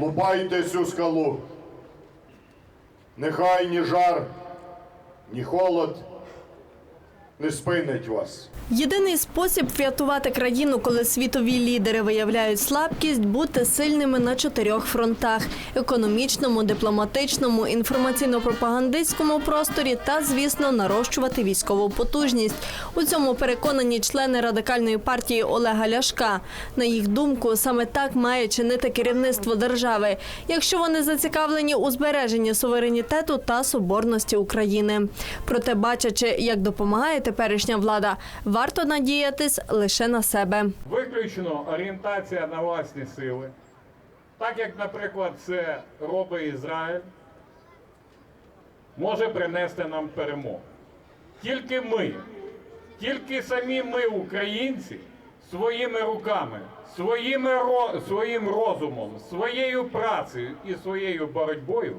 лупайте цю скалу. Нехай ні жар, ні холод не спинить вас. Єдиний спосіб врятувати країну, коли світові лідери виявляють слабкість, бути сильними на чотирьох фронтах: економічному, дипломатичному, інформаційно-пропагандистському просторі та, звісно, нарощувати військову потужність. У цьому переконані члени радикальної партії Олега Ляшка. На їх думку, саме так має чинити керівництво держави, якщо вони зацікавлені у збереженні суверенітету та соборності України. Проте, бачачи, як допомагає теперішня влада, варто надіятись лише на себе. Виключно орієнтація на власні сили. Так як, наприклад, це робить Ізраїль, може принести нам перемогу. Тільки ми, тільки самі ми, українці, своїми руками, своїми, своїм розумом, своєю працею і своєю боротьбою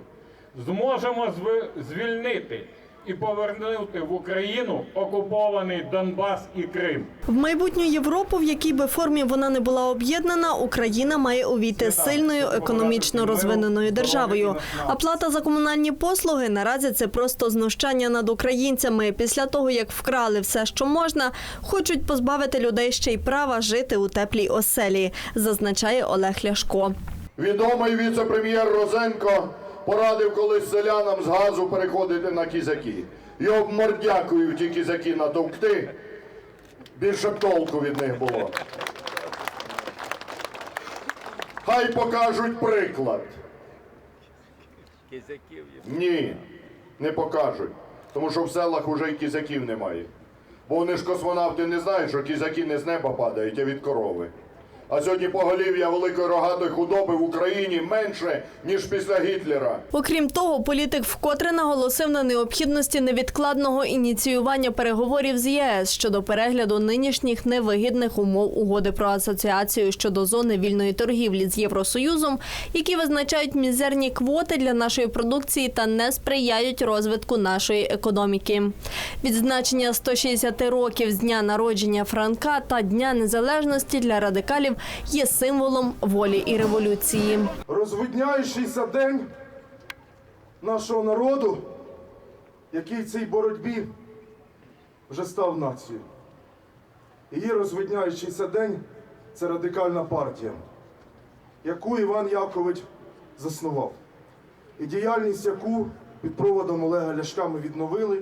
зможемо звільнити і повернути в Україну окупований Донбас і Крим. В майбутню Європу, в якій би формі вона не була об'єднана, Україна має увійти сильною економічно розвиненою державою. А плата за комунальні послуги наразі це просто знущання над українцями. Після того як вкрали все, що можна, хочуть позбавити людей ще й права жити у теплій оселі, зазначає Олег Ляшко. Відомий віце-прем'єр Розенко порадив колись селянам з газу переходити на кізаки. Його б мордякою ті кізаки натовкти, більше б толку від них було. Хай покажуть приклад. Є. Ні, не покажуть. Тому що в селах уже й кізаків немає. Бо вони ж космонавти не знають, що кізаки не з неба падають, а від корови. А сьогодні поголів'я великої рогатої худоби в Україні менше, ніж після Гітлера. Окрім того, політик вкотре наголосив на необхідності невідкладного ініціювання переговорів з ЄС щодо перегляду нинішніх невигідних умов угоди про асоціацію щодо зони вільної торгівлі з Євросоюзом, які визначають мізерні квоти для нашої продукції та не сприяють розвитку нашої економіки. Відзначення 160 років з дня народження Франка та Дня Незалежності для радикалів є символом волі і революції. розвидняючийся день нашого народу, який в цій боротьбі вже став нацією. Її розвидняючийся день це радикальна партія, яку Іван Якович заснував. І діяльність, яку під проводом Олега Ляшка ми відновили